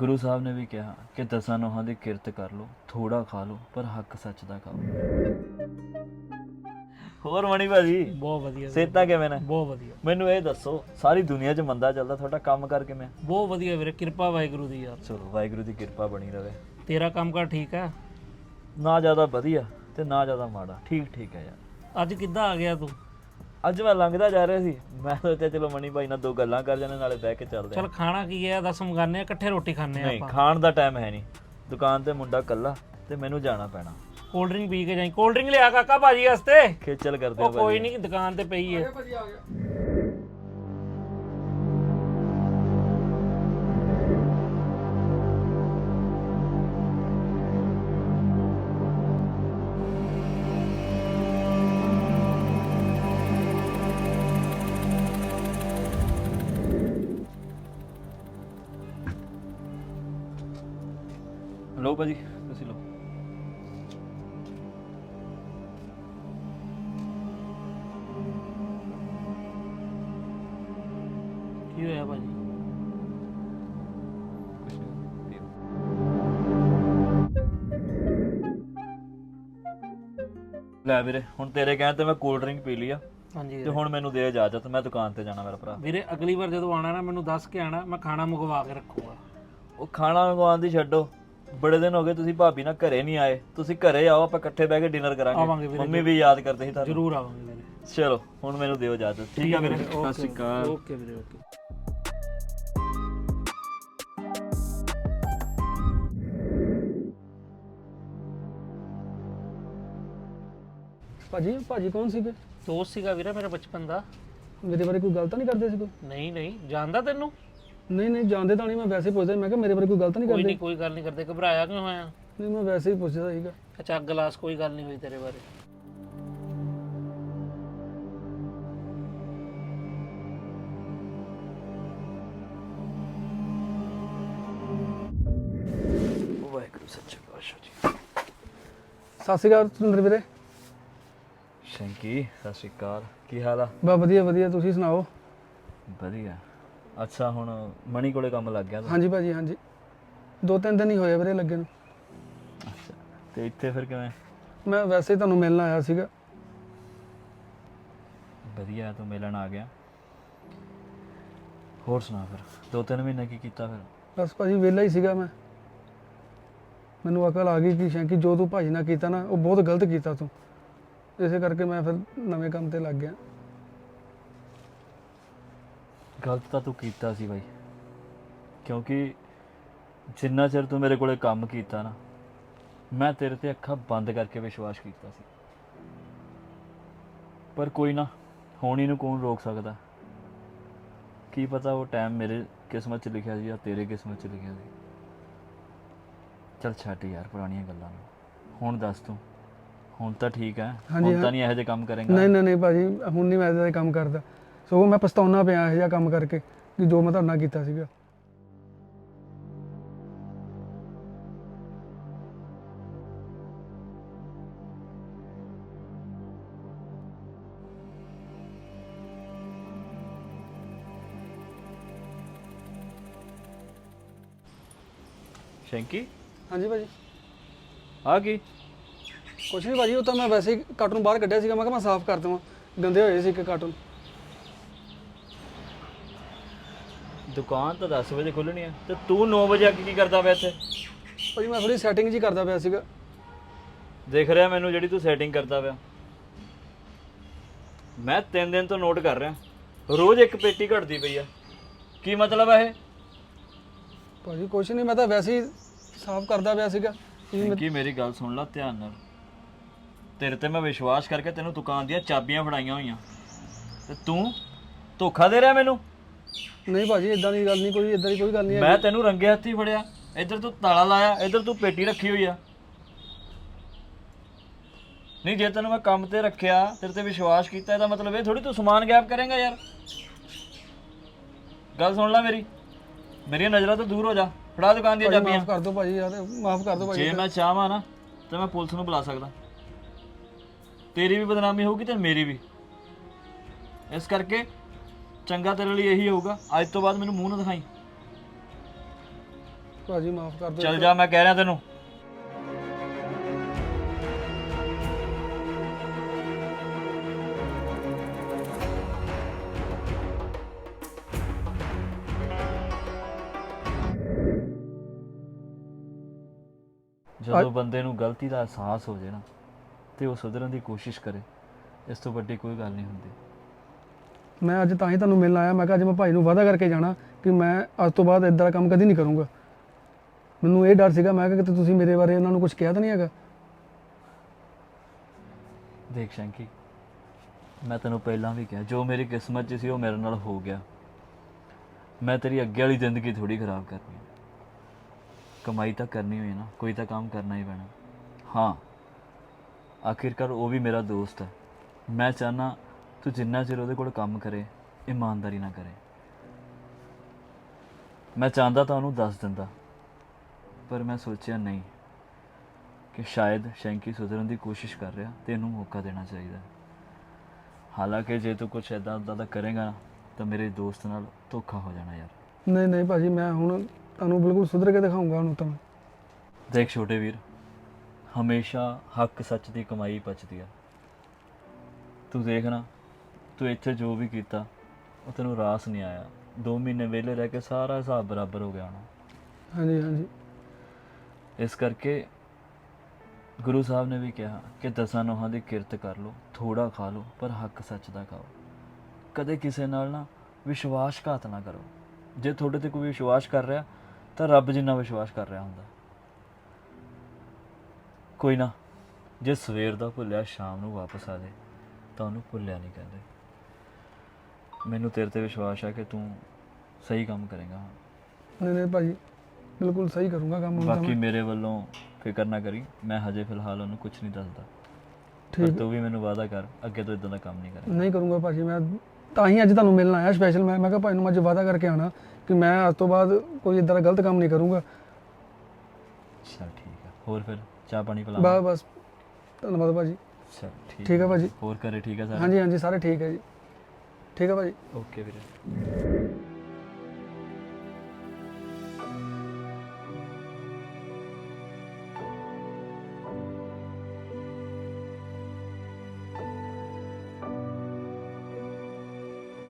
ਗੁਰੂ ਸਾਹਿਬ ਨੇ ਵੀ ਕਿਹਾ ਕਿ ਦਸਾਂ ਨੋਹਾਂ ਦੀ ਕਿਰਤ ਕਰ ਲਓ ਥੋੜਾ ਖਾ ਲਓ ਪਰ ਹੱਕ ਸੱਚ ਦਾ ਖਾਓ। ਹੋਰ ਮਣੀ ਭਾਜੀ? ਬਹੁਤ ਵਧੀਆ ਵੀਰੇ, ਸੇਤਾ ਕਿਵੇਂ ਨੇ? ਬਹੁਤ ਵਧੀਆ। ਮੈਨੂੰ ਇਹ ਦੱਸੋ ਸਾਰੀ ਦੁਨੀਆ 'ਚ ਮੰਦਾ ਚੱਲਦਾ ਤੁਹਾਡਾ ਕੰਮ ਕਰ ਕਿਵੇਂ? ਬਹੁਤ ਵਧੀਆ ਵੀਰੇ ਕਿਰਪਾ ਵਾਹਿਗੁਰੂ ਦੀ ਯਾਰ। ਚਲੋ ਵਾਹਿਗੁਰੂ ਦੀ ਕਿਰਪਾ ਬਣੀ ਰਵੇ। ਤੇਰਾ ਕੰਮਕਾਰ ਠੀਕ ਹੈ? ਨਾ ਜ਼ਿਆਦਾ ਵਧੀਆ ਤੇ ਨਾ ਜ਼ਿਆਦਾ ਮਾੜਾ। ਠੀਕ ਠੀਕ ਹੈ ਯਾਰ। ਅੱਜ ਕਿੱਦਾਂ ਆ ਗਿਆ ਤੂੰ? ਅੱਜ ਮੈਂ ਲੰਘਦਾ ਜਾ ਰਿਹਾ ਸੀ। ਮੈਂ ਸੋਚਿਆ ਚਲੋ ਮਣੀ ਭਾਈ ਨਾਲ ਦੋ ਗੱਲਾਂ ਕਰ ਜਾਣੇ ਨਾਲੇ ਬਹਿ ਕੇ ਚੱਲਦੇ ਚਲ ਖਾਣਾ ਕੀ ਹੈ? ਦੱਸ ਮੰਗਾਨੇ ਆ ਇਕੱਠੇ ਰੋਟੀ ਖਾਣੇ ਆ ਨਹੀਂ ਆਪਾਂ। ਖਾਣ ਦਾ ਟਾਈਮ ਹੈ ਨਹੀਂ। ਦੁਕਾਨ ਤੇ ਮੁੰਡਾ ਕੱਲਾ ਤੇ ਮੈਨੂੰ ਜਾਣਾ ਪੈਣਾ। ਕੋਲਡ ਡਰਿੰਕ ਪੀ ਕੇ ਜਾਈ। ਕੋਲਡ ਡਰਿੰਕ ਲਿਆ ਕਾਕਾ ਭਾਜੀ ਵਾਸਤੇ। ਖੇਚਲ ਕਰਦੇ ਉਹ ਆ ਕੋਈ ਨਹੀਂ ਦੁਕਾਨ ਤੇ ਪਈ ਹੈ। ਲਓ ਭਾਜੀ ਤੁਸੀਂ ਲਓ। ਕੀ ਹੋਇਆ ਭਾਜੀ? ਲੈ ਵੀਰੇ ਹੁਣ ਤੇਰੇ ਕਹਿਣ ਤੇ ਮੈਂ ਕੋਲਡ ਡਰਿੰਕ ਪੀ ਲਈ ਆ। ਹਾਂਜੀ ਤੇ ਵੀਰੇ। ਹੁਣ ਮੈਨੂੰ ਦੇ ਇਜਾਜ਼ਤ ਮੈਂ ਦੁਕਾਨ ਤੇ ਜਾਣਾ ਮੇਰਾ ਭਰਾ। ਵੀਰੇ ਅਗਲੀ ਵਾਰ ਜਦੋਂ ਆਣਾ ਨਾ ਮੈਨੂੰ ਦੱਸ ਕੇ ਆਣਾ ਮੈਂ ਖਾਣਾ ਮੰਗਵਾ ਕੇ ਰੱਖੂਗਾ। ਉਹ ਖਾਣਾ ਮੰਗਵਾਉਣ ਦੀ ਛੱਡੋ। ਬੜੇ ਦਿਨ ਹੋ ਗਏ ਤੁਸੀਂ ਭਾਬੀ ਨਾਲ ਘਰੇ ਨਹੀਂ ਆਏ। ਤੁਸੀਂ ਘਰੇ ਆਓ ਆਪਾਂ ਇਕੱਠੇ ਬਹਿ ਕੇ ਡਿਨਰ ਆਵਾਂਗੇ ਕਰਾਂਗੇ ਵੀਰੇ, ਮੰਮੀ ਵੀ ਯਾਦ ਕਰਦੇ ਸੀ ਤੁਹਾਨੂੰ। ਜ਼ਰੂਰ ਆਵਾਂਗੇ ਵੀਰੇ। ਚਲੋ ਹੁਣ ਮੈਨੂੰ ਦਿਓ ਇਜਾਜ਼ਤ। ਠੀਕ ਆ ਵੀਰੇ ਸਤਿ ਸ਼੍ਰੀ ਅਕਾਲ। ਓਕੇ ਵੀਰੇ ਓਕੇ। ਭਾਜੀ ਭਾਜੀ ਕੌਣ ਸੀਗੇ? ਦੋਸਤ ਸੀਗਾ ਵੀਰੇ ਮੇਰਾ ਬਚਪਨ ਦਾ। ਮੇਰੇ ਬਾਰੇ ਕੋਈ ਗਲਤ ਨਹੀਂ ਕਰਦੇ ਸੀ ਕੋਈ? ਨਹੀਂ ਨਹੀਂ ਜਾਣਦਾ ਤੈਨੂੰ? ਨਹੀਂ ਨਹੀਂ ਜਾਣਦੇ ਤਾਂ ਨਹੀਂ ਮੈਂ ਵੈਸੇ ਹੀ ਪੁੱਛਦਾ ਸੀ। ਮੈਂ ਕਿਹਾ ਮੇਰੇ ਬਾਰੇ ਕੋਈ ਗਲਤ ਨਹੀਂ ਕੋਈ ਕਰਦੇ? ਨਹੀਂ ਕੋਈ ਗੱਲ ਨਹੀਂ ਕਰਦੇ। ਘਬਰਾਇਆ ਕਿਉਂ ਹੋਇਆ? ਨਹੀਂ ਮੈਂ ਵੈਸੇ ਹੀ ਪੁੱਛਦਾ ਸੀਗਾ। ਅੱਛਾ ਗਲਾਸ ਕੋਈ ਗੱਲ ਨਹੀਂ ਹੋਈ ਤੇਰੇ ਬਾਰੇ। ਵਾਹਿਗੁਰੂ ਸੱਚੇ ਪਾਤਸ਼ਾਹ ਜੀ। ਸਤਿ ਸ਼੍ਰੀ ਅਕਾਲ ਸੁਰਿੰਦਰ ਵੀਰੇ। ਸ਼ੰਕੀ ਸਤਿ ਸ਼੍ਰੀ ਅਕਾਲ। ਕੀ ਹਾਲ ਆ? ਬਾ ਵਧੀਆ ਵਧੀਆ। ਤੁਸੀਂ ਸੁਣਾਓ? ਵਧੀਆ। ਅੱਛਾ ਹੁਣ ਮਣੀ ਕੋਲੇ ਕੰਮ ਲੱਗ ਗਿਆ ਤੂੰ ਹਾਂਜੀ ਭਾਜੀ ਹਾਂਜੀ। ਦੋ ਤਿੰਨ ਦਿਨ ਹੀ ਹੋਏ ਵੀਰੇ ਲੱਗੇ ਨੂੰ। ਅੱਛਾ ਤੇ ਇੱਥੇ ਫਿਰ ਕਿਵੇਂ? ਮੈਂ ਵੈਸੇ ਹੀ ਤੁਹਾਨੂੰ ਮਿਲਣ ਆਇਆ ਸੀਗਾ। ਵਧੀਆ ਤੂੰ ਮਿਲਣ ਆ ਗਿਆ। ਹੋਰ ਸੁਣਾ ਫਿਰ ਦੋ ਤਿੰਨ ਮਹੀਨੇ ਕੀ ਕੀਤਾ ਫਿਰ? ਬਸ ਭਾਜੀ ਵਿਹਲਾ ਹੀ ਸੀਗਾ ਮੈਂ। ਮੈਨੂੰ ਅਕਲ ਆ ਗਈ ਕਿ ਸ਼ੈਂਕੀ ਜੋ ਤੂੰ ਭਾਜੀ ਨਾਲ ਕੀਤਾ ਨਾ ਉਹ ਬਹੁਤ ਗਲਤ ਕੀਤਾ ਤੂੰ। ਇਸੇ ਕਰਕੇ ਮੈਂ ਫਿਰ ਨਵੇਂ ਕੰਮ ਤੇ ਲੱਗ ਗਿਆ। ਗਲਤ ਤਾਂ ਤੂੰ ਕੀਤਾ ਸੀ ਬਾਈ। ਕਿਉਂਕਿ ਜਿੰਨਾ ਚਿਰ ਤੂੰ ਮੇਰੇ ਕੋਲੇ ਕੰਮ ਕੀਤਾ ਨਾ ਮੈਂ ਤੇਰੇ ਤੇ ਅੱਖਾਂ ਬੰਦ ਕਰਕੇ ਵਿਸ਼ਵਾਸ ਕੀਤਾ ਸੀ। ਪਰ ਕੋਈ ਨਾ ਹੋਣੀ ਨੂੰ ਕੌਣ ਰੋਕ ਸਕਦਾ? ਕੀ ਪਤਾ ਉਹ ਟਾਈਮ ਮੇਰੇ ਕਿਸਮਤ 'ਚ ਲਿਖਿਆ ਸੀ ਜਾਂ ਤੇਰੇ ਕਿਸਮਤ 'ਚ ਲਿਖਿਆ ਸੀ। ਚੱਲ ਛੱਡ ਯਾਰ ਪੁਰਾਣੀਆਂ ਗੱਲਾਂ ਨੂੰ। ਹੁਣ ਦੱਸ ਤੂੰ। ਹੁਣ ਤਾਂ ਠੀਕ ਹੈ। ਹੁਣ ਤਾਂ। ਨਹੀਂ ਇਹੋ ਜਿਹੇ ਕੰਮ ਕਰੇਗਾ। ਨਹੀਂ ਨਹੀਂ ਨਹੀਂ ਭਾਜੀ ਹੁਣ ਨਹੀਂ ਮੈਂ ਇਹਦਾ ਇਹ ਕੰਮ ਕਰਦਾ। ਸਗੋਂ ਮੈਂ ਪਛਤਾਉਣਾ ਪਿਆ ਇਹ ਜਿਹਾ ਕੰਮ ਕਰਕੇ ਕਿ ਜੋ ਮੈਂ ਤੁਹਾਡੇ ਨਾਲ ਕੀਤਾ ਸੀਗਾ। ਸ਼ੈਂਕੀ? ਹਾਂਜੀ ਭਾਜੀ। ਆ ਕੀ? ਕੁਛ ਨਹੀਂ ਭਾਜੀ ਉਹ ਤਾਂ ਮੈਂ ਵੈਸੇ ਹੀ ਕਾਰਟੂਨ ਬਾਹਰ ਕੱਢਿਆ ਸੀਗਾ। ਮੈਂ ਕਿਹਾ ਮੈਂ ਸਾਫ਼ ਕਰ ਦੇਵਾਂ। ਗੰਦੇ ਹੋਏ ਸੀ ਇੱਕ ਕਾਰਟੂਨ ਦੁਕਾਨ ਤਾਂ 10 ਵਜੇ ਖੁੱਲਣੀ ਹੈ ਤੇ ਤੂੰ 9 ਵਜੇ ਆ ਕੇ ਕੀ ਕਰਦਾ ਪਿਆ ਇੱਥੇ? ਭਾਜੀ ਮੈਂ ਥੋੜੀ ਸੈਟਿੰਗ ਜੀ ਕਰਦਾ ਪਿਆ ਸੀਗਾ। ਦੇਖ ਰਿਹਾ ਮੈਨੂੰ ਜਿਹੜੀ ਤੂੰ ਸੈਟਿੰਗ ਕਰਦਾ ਪਿਆ। ਮੈਂ 3 ਦਿਨ ਤੋਂ ਨੋਟ ਕਰ ਰਿਹਾ। ਰੋਜ਼ ਇੱਕ ਪੇਟੀ ਘਟਦੀ ਪਈ ਆ। ਕੀ ਮਤਲਬ ਹੈ ਇਹ? ਭਾਜੀ ਕੁਛ ਨਹੀਂ ਮੈਂ ਤਾਂ ਵੈਸੇ ਹੀ ਸਾਫ਼ ਕਰਦਾ ਪਿਆ ਸੀਗਾ। ਕੀ ਮੇਰੀ ਗੱਲ ਸੁਣ ਲੈ ਧਿਆਨ ਨਾਲ। ਤੇਰੇ ਤੇ ਮੈਂ ਵਿਸ਼ਵਾਸ ਕਰਕੇ ਤੈਨੂੰ ਦੁਕਾਨ ਦੀਆਂ ਚਾਬੀਆਂ ਫੜਾਈਆਂ ਹੋਈਆਂ। ਤੇ ਤੂੰ ਧੋਖਾ ਦੇ ਰਿਹਾ ਮੈਨੂੰ? ਨਹੀਂ ਭਾਜੀ ਇਦਾਂ ਦੀ ਗੱਲ ਨਹੀਂ ਕੋਈ ਇਦਾਂ ਦੀ ਕੋਈ ਗੱਲ ਨਹੀਂ ਹੈ ਮੈਂ ਤੈਨੂੰ ਰੰਗੇ ਹੱਥੀ ਫੜਿਆ ਇੱਧਰ ਤੂੰ ਤਾਲਾ ਲਾਇਆ ਇੱਧਰ ਤੂੰ ਪੇਟੀ ਰੱਖੀ ਹੋਈ ਆ। ਨਹੀਂ ਜੇ ਤੈਨੂੰ ਮੈਂ ਕੰਮ ਤੇ ਰੱਖਿਆ ਤੇਰੇ ਤੇ ਵਿਸ਼ਵਾਸ ਕੀਤਾ ਇਹਦਾ ਮਤਲਬ ਇਹ ਥੋੜੀ ਤੂੰ ਸਮਾਨ ਗੈਪ ਕਰੇਂਗਾ ਯਾਰ। ਗੱਲ ਸੁਣ ਲੈ ਮੇਰੀ। ਮੇਰੀਆਂ ਨਜ਼ਰਾਂ ਤੋਂ ਦੂਰ ਹੋ ਜਾ। ਫੜਾ ਦੁਕਾਨ ਦੀਆਂ ਚਾਬੀਆਂ ਮਾਫ ਕਰ ਦਿਓ ਭਾਜੀ ਯਾਰ ਮਾਫ ਕਰ ਦਿਓ ਭਾਜੀ ਜੇ ਮੈਂ ਚਾਹਾਂ ਨਾ ਤਾਂ ਮੈਂ ਪੁਲਿਸ ਨੂੰ ਬੁਲਾ ਸਕਦਾ। ਤੇਰੀ ਵੀ ਬਦਨਾਮੀ ਹੋਊਗੀ ਤੇ ਮੇਰੀ ਵੀ। ਇਸ ਕਰਕੇ ਚੰਗਾ ਤੇਰੇ ਲਈ ਇਹੀ ਹੋਊਗਾ। ਅੱਜ ਤੋਂ ਬਾਅਦ ਮੈਨੂੰ ਮੂੰਹ ਨਾ ਦਿਖਾਈ। ਭਾਜੀ ਮਾਫ ਕਰ ਦਿਓ। ਚੱਲ ਜਾ ਮੈਂ ਕਹਿ ਰਿਹਾ ਤੈਨੂੰ। ਜਦੋਂ ਬੰਦੇ ਨੂੰ ਗਲਤੀ ਦਾ ਅਹਿਸਾਸ ਹੋ ਜਾਏ ਨਾ ਤੇ ਉਹ ਸੁਧਰਨ ਦੀ ਕੋਸ਼ਿਸ਼ ਕਰੇ ਇਸ ਤੋਂ ਵੱਡੀ ਕੋਈ ਗੱਲ ਨਹੀਂ ਹੁੰਦੀ। ਮੈਂ ਅੱਜ ਤਾਂ ਹੀ ਤੁਹਾਨੂੰ ਮਿਲਣ ਆਇਆ, ਮੈਂ ਕਿਹਾ ਅੱਜ ਮੈਂ ਭਾਈ ਨੂੰ ਵਾਅਦਾ ਕਰਕੇ ਜਾਣਾ ਕਿ ਮੈਂ ਅੱਜ ਤੋਂ ਬਾਅਦ ਇਦਾਂ ਦਾ ਕੰਮ ਕਦੀ ਨਹੀਂ ਕਰੂੰਗਾ। ਮੈਨੂੰ ਇਹ ਡਰ ਸੀਗਾ, ਮੈਂ ਕਿਹਾ ਕਿ ਤੁਸੀਂ ਮੇਰੇ ਬਾਰੇ ਉਹਨਾਂ ਨੂੰ ਕੁਝ ਕਿਹਾ ਤਾਂ ਨਹੀਂ ਹੈਗਾ। ਦੇਖ ਸ਼ੰਕੀ, ਮੈਂ ਤੈਨੂੰ ਪਹਿਲਾਂ ਵੀ ਕਿਹਾ, ਜੋ ਮੇਰੀ ਕਿਸਮਤ 'ਚ ਸੀ ਉਹ ਮੇਰੇ ਨਾਲ ਹੋ ਗਿਆ। ਮੈਂ ਤੇਰੀ ਅੱਗੇ ਵਾਲੀ ਜ਼ਿੰਦਗੀ ਥੋੜੀ ਖਰਾਬ ਕਰਨੀ ਕਮਾਈ ਤਾਂ ਕਰਨੀ ਹੋਈ ਨਾ, ਕੋਈ ਤਾਂ ਕੰਮ ਕਰਨਾ ਹੀ ਪੈਣਾ। ਹਾਂ, ਆਖਿਰਕਾਰ ਉਹ ਵੀ ਮੇਰਾ ਦੋਸਤ ਹੈ। ਮੈਂ ਚਾਹਨਾ ਤੂੰ ਜਿੰਨਾ ਚਿਰ ਉਹਦੇ ਕੋਲ ਕੰਮ ਕਰੇ ਇਮਾਨਦਾਰੀ ਨਾਲ ਕਰੇ ਮੈਂ ਚਾਹੁੰਦਾ ਤਾਂ ਉਹਨੂੰ ਦੱਸ ਦਿੰਦਾ ਪਰ ਮੈਂ ਸੋਚਿਆ ਨਹੀਂ ਕਿ ਸ਼ਾਇਦ ਸ਼ੈਂਕੀ ਸੁਧਰਨ ਦੀ ਕੋਸ਼ਿਸ਼ ਕਰ ਰਿਹਾ ਤੇ ਇਹਨੂੰ ਮੌਕਾ ਦੇਣਾ ਚਾਹੀਦਾ। ਹਾਲਾਂਕਿ ਜੇ ਤੂੰ ਕੁਝ ਐਦਾਂ ਉਦਾਂ ਦਾ ਕਰੇਗਾ ਤਾਂ ਮੇਰੇ ਦੋਸਤ ਨਾਲ ਧੋਖਾ ਹੋ ਜਾਣਾ ਯਾਰ ਨਹੀਂ ਨਹੀਂ ਭਾਜੀ ਮੈਂ ਹੁਣ ਤੁਹਾਨੂੰ ਬਿਲਕੁਲ ਸੁਧਰ ਕੇ ਦਿਖਾਊਂਗਾ ਉਹਨੂੰ ਤਾਂ। ਦੇਖ ਛੋਟੇ ਵੀਰ ਹਮੇਸ਼ਾ ਹੱਕ ਸੱਚ ਦੀ ਕਮਾਈ ਪਚਦੀ ਆ ਤੂੰ ਦੇਖ ਨਾ ਤੂੰ ਇੱਥੇ ਜੋ ਵੀ ਕੀਤਾ ਉਹ ਤੈਨੂੰ ਰਾਸ ਨਹੀਂ ਆਇਆ। 2 ਮਹੀਨੇ ਵਿਹਲੇ ਰਹਿ ਕੇ ਸਾਰਾ ਹਿਸਾਬ ਬਰਾਬਰ ਹੋ ਗਿਆ ਹੋਣਾ। ਹਾਂਜੀ ਹਾਂਜੀ। ਇਸ ਕਰਕੇ ਗੁਰੂ ਸਾਹਿਬ ਨੇ ਵੀ ਕਿਹਾ ਕਿ ਦਸਾਂ ਨੋਹਾਂ ਦੀ ਕਿਰਤ ਕਰ ਲਓ ਥੋੜਾ ਖਾ ਲਓ ਪਰ ਹੱਕ ਸੱਚ ਦਾ ਖਾਓ। ਕਦੇ ਕਿਸੇ ਨਾਲ ਨਾ ਵਿਸ਼ਵਾਸਘਾਤ ਨਾ ਕਰੋ। ਜੇ ਤੁਹਾਡੇ ਤੇ ਕੋਈ ਵਿਸ਼ਵਾਸ ਕਰ ਰਿਹਾ ਤਾਂ ਰੱਬ ਜਿੰਨਾ ਵਿਸ਼ਵਾਸ ਕਰ ਰਿਹਾ ਹੁੰਦਾ। ਕੋਈ ਨਾ ਜੇ ਸਵੇਰ ਦਾ ਭੁੱਲਿਆ ਸ਼ਾਮ ਨੂੰ ਵਾਪਸ ਆ ਜਾਏ ਤਾਂ ਉਹਨੂੰ ਭੁੱਲਿਆ ਨਹੀਂ ਕਹਿੰਦੇ। ਮੈਨੂੰ ਤੇਰੇ ਤੇ ਵਿਸ਼ਵਾਸ ਹੈ ਕਿ ਤੂੰ ਸਹੀ ਕੰਮ ਕਰੇਗਾ। ਨਹੀਂ ਨਹੀਂ ਭਾਜੀ ਬਿਲਕੁਲ ਸਹੀ ਕਰੂੰਗਾ ਕੰਮ ਬਾਕੀ ਮੈਂ। ਮੇਰੇ ਵੱਲੋਂ ਫਿਕਰ ਨਾ ਕਰੀ ਮੈਂ ਹਜੇ ਫਿਲਹਾਲ ਉਹਨੂੰ ਕੁਝ ਨਹੀਂ ਦੱਸਦਾ। ਪਰ ਠੀਕ। ਤੂੰ ਵੀ ਮੈਨੂੰ ਵਾਅਦਾ ਕਰ ਅੱਗੇ ਤੋਂ ਇਦਾਂ ਦਾ ਕੰਮ ਨਹੀਂ ਕਰੇ ਨਹੀਂ ਕਰੂੰਗਾ ਭਾਜੀ ਮੈਂ ਤਾਂ ਹੀ ਅੱਜ ਤੁਹਾਨੂੰ ਮਿਲਣ ਆਇਆ ਸਪੈਸ਼ਲ ਮੈਂ ਮੈਂ ਕਿਹਾ ਭਾਈ ਨੂੰ ਮੈਂ ਅੱਜ ਵਾਅਦਾ ਕਰਕੇ ਆਣਾ ਕਿ ਮੈਂ ਅੱਜ ਤੋਂ ਬਾਅਦ ਕੋਈ ਇਦਾਂ ਦਾ ਗਲਤ ਕੰਮ ਨਹੀਂ ਕਰੂੰਗਾ। ਚਲ ਠੀਕ ਹੈ ਹੋਰ ਫਿਰ ਚਾਹ ਪਾਣੀ ਪਿਲਾ। ਬਸ ਬਸ। ਧੰਨਵਾਦ ਭਾਜੀ। ਚਲ ਠੀਕ ਠੀਕ ਹੈ ਭਾਜੀ। ਹੋਰ ਘਰੇ ਠੀਕ ਹੈ ਸਾਰੇ? ਹਾਂਜੀ ਹਾਂਜੀ ਸਾਰੇ ਠੀਕ ਹੈ ਜੀ। ਠੀਕ ਹੈ ਭਾਜੀ ਓਕੇ ਵੀਰੇ